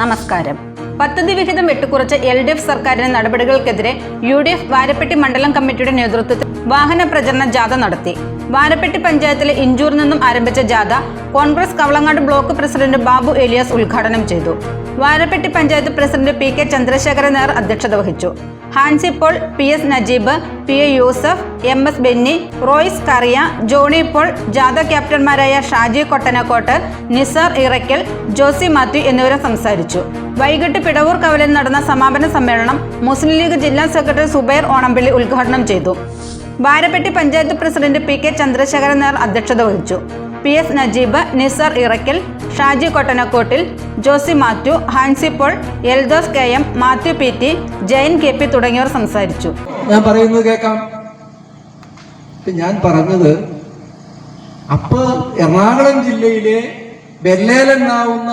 നമസ്കാരം. പദ്ധതി വിഹിതം വെട്ടിക്കുറച്ച എൽ ഡി എഫ് സർക്കാരിന്റെ നടപടികൾക്കെതിരെ യു ഡി എഫ് വാരപ്പെട്ടി മണ്ഡലം കമ്മിറ്റിയുടെ നേതൃത്വത്തിൽ വാഹന പ്രചരണ ജാഥ നടത്തി. വാരപ്പെട്ടി പഞ്ചായത്തിലെ ഇഞ്ചൂർ നിന്നും ആരംഭിച്ച ജാഥ കോൺഗ്രസ് കവളങ്ങാട് ബ്ലോക്ക് പ്രസിഡന്റ് ബാബു ഏലിയാസ് ഉദ്ഘാടനം ചെയ്തു. Varappetty panchayat president P K Chandrasekharan Nair അധ്യക്ഷത വഹിച്ചു. Hansi Paul P S Najeeb P A Yusuf M S Benny Royce Kuriya Johny Paul ജാഥ ക്യാപ്റ്റന്മാരായ ഷാജി കൊട്ടനക്കോട്ട് നിസാർ ഇറക്കൽ ജോസി മാത്യു എന്നിവരും സംസാരിച്ചു. വൈകിട്ട് പിടവൂർ കവലിൽ നടന്ന സമാപന സമ്മേളനം മുസ്ലിം ലീഗ് ജില്ലാ സെക്രട്ടറി സുബൈർ ഓണംപിള്ളി ഉദ്ഘാടനം ചെയ്തു. Varappetty panchayat president P K Chandrasekharan Nair അധ്യക്ഷത വഹിച്ചു. P S Najeeb Nisar Irakkal Shaji കൊട്ടനക്കോട്ടിൽ Josy Mathew Hansi Paul Eldhose K M Mathew P T Jayan K P തുടങ്ങിയവർ സംസാരിച്ചു. ഞാൻ പറയുന്നത് കേൾക്കാം. ഞാൻ പറഞ്ഞത് അപ്പൊ എറണാകുളം ജില്ലയിലെ ബെല്ലേലെന്നാവുന്ന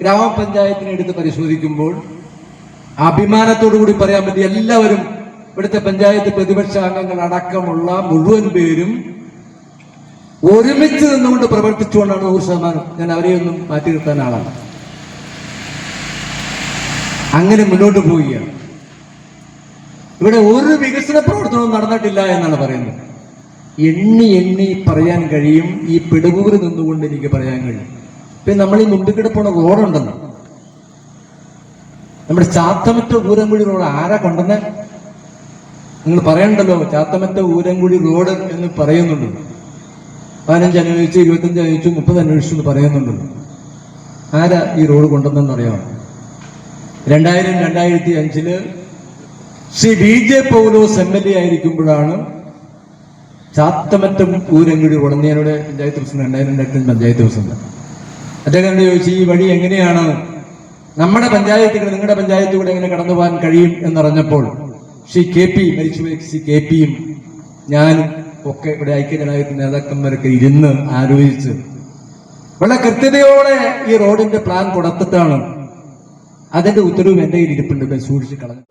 ഗ്രാമപഞ്ചായത്തിനെ എടുത്ത് പരിശോധിക്കുമ്പോൾ അഭിമാനത്തോടു കൂടി പറയാൻ പറ്റി എല്ലാവരും ഇവിടുത്തെ പഞ്ചായത്ത് പ്രതിപക്ഷ അംഗങ്ങൾ അടക്കമുള്ള മുഴുവൻ പേരും ഒരുമിച്ച് നിന്നുകൊണ്ട് പ്രവർത്തിച്ചുകൊണ്ടാണ് നൂറ് ശതമാനം. ഞാൻ അവരെയൊന്നും മാറ്റി നിർത്താൻ ആളാണ്. അങ്ങനെ മുന്നോട്ട് പോവുകയാണ്. ഇവിടെ ഒരു വികസന പ്രവർത്തനവും നടന്നിട്ടില്ല എന്നാണ് പറയുന്നത്. എണ്ണി എണ്ണി പറയാൻ കഴിയും. ഈ പിടുകൂറ് നിന്നുകൊണ്ട് എനിക്ക് പറയാൻ കഴിയും. ഇപ്പൊ നമ്മൾ ഈ മുമ്പിൽ കിടപ്പുള്ള റോഡുണ്ടെന്ന് നമ്മുടെ ചാത്തമറ്റ ഊരംകുഴി റോഡ് ആരാ കൊണ്ടെന്ന് നിങ്ങൾ പറയണ്ടല്ലോ ചാത്തമറ്റ ഊരംകുഴി റോഡ് എന്ന് പറയുന്നുണ്ട്. പതിനഞ്ച് അന്വേഷിച്ച് ഇരുപത്തഞ്ച് അന്വേഷിച്ച് മുപ്പത് അന്വേഷിച്ചു എന്ന് പറയുന്നുണ്ടല്ലോ. ആരാ ഈ റോഡ് കൊണ്ടുവന്നെന്ന് അറിയാം രണ്ടായിരം രണ്ടായിരത്തി അഞ്ചിൽ Shri V J Paulose M L A ആയിരിക്കുമ്പോഴാണ് Chathamattam Oorankidi ഉടനയുടെ പഞ്ചായത്ത് പ്രസിഡന്റ് രണ്ടായിരം രണ്ടായിരത്തി പഞ്ചായത്ത് പ്രസിഡന്റ്. അദ്ദേഹം എന്താ ചോദിച്ചു ഈ വഴി എങ്ങനെയാണ്? നമ്മുടെ പഞ്ചായത്തുകൾ നിങ്ങളുടെ പഞ്ചായത്ത് കൂടെ എങ്ങനെ കടന്നു പോകാൻ കഴിയും? എന്നറിഞ്ഞപ്പോൾ ശ്രീ കെ പി മരിച്ചുപോയ ശ്രീ കെ പിയും ഞാനും ഒക്കെ ഇവിടെ ഐക്യജനാധിപത്യ നേതാക്കന്മാരൊക്കെ ഇരുന്ന് ആലോചിച്ച് വളരെ കൃത്യതയോടെ ഈ റോഡിന്റെ പ്ലാൻ കൊടുത്തിട്ടാണ് അതിന്റെ ഉത്തരവും എന്റെ കയ്യിൽ ഇരിപ്പുണ്ട് സൂക്ഷിച്ച് കളഞ്ഞു.